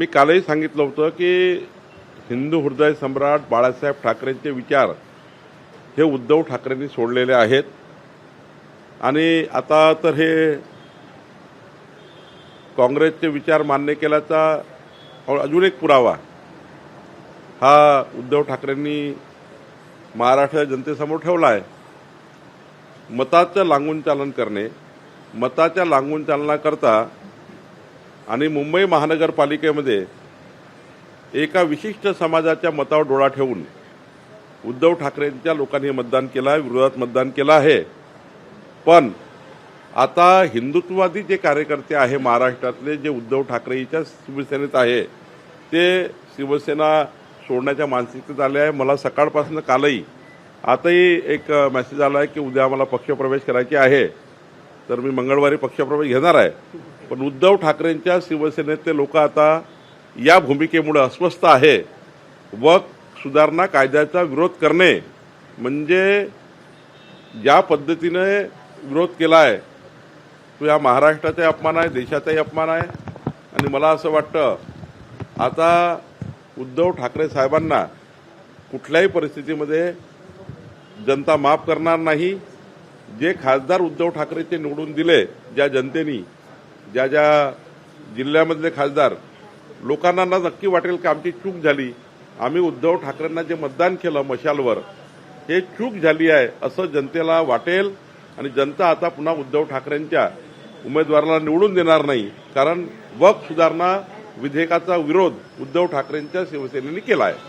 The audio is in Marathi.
मी कालही सांगितलं होतं की हिंदू हृदय सम्राट बाळासाहेब ठाकरेंचे विचार हे उद्धव ठाकरेंनी सोडलेले आहेत. आणि आता तर हे काँग्रेसचे विचार मान्य केल्याचा अजून एक पुरावा हा उद्धव ठाकरेंनी महाराष्ट्र जनतेसमोर ठेवला आहे. मताचं लांगून चालन करणे मताच्या लांगून चालनाकरता आणि मुंबई महानगरपालिकेमध्ये एका विशिष्ट समाजाच्या मतावर डोळा ठेवून उद्धव ठाकरेंच्या लोकांनी मतदान केलं आहे विरोधात मतदान केलं आहे. पण आता हिंदुत्ववादी जे कार्यकर्ते आहे महाराष्ट्रातले जे उद्धव ठाकरेच्या शिवसेनेत आहे ते शिवसेना सोडण्याच्या मानसिकतेत आले आहे. मला सकाळपासून कालही आताही एक मेसेज आला आहे की उद्या आम्हाला पक्षप्रवेश करायचे आहे. तर मी मंगळवारी पक्षप्रवेश घेणार आहे. पण उद्धव ठाकरेंच्या शिवसेनेतले लोक आता या भूमिकेमुळे अस्वस्थ आहे. व सुधारणा कायद्याचा विरोध करणे म्हणजे ज्या पद्धतीने विरोध केला आहे तो या महाराष्ट्राचाही अपमान आहे देशाचाही अपमान आहे. आणि मला असं वाटतं आता उद्धव ठाकरे साहेबांना कुठल्याही परिस्थितीमध्ये जनता माफ करणार नाही. जे खासदार उद्धव ठाकरेचे निवडून दिले ज्या जनतेनी ज्या ज्या जिल्ह्यामधले खासदार लोकांना ना नक्की वाटेल की आमची चूक झाली. आम्ही उद्धव ठाकरेंना जे मतदान केलं मशालवर हे चूक झाली आहे असं जनतेला वाटेल आणि जनता आता पुन्हा उद्धव ठाकरेंच्या उमेदवाराला निवडून देणार नाही. कारण वक सुधारणा विधेयकाचा विरोध उद्धव ठाकरेंच्या शिवसेनेने केला आहे.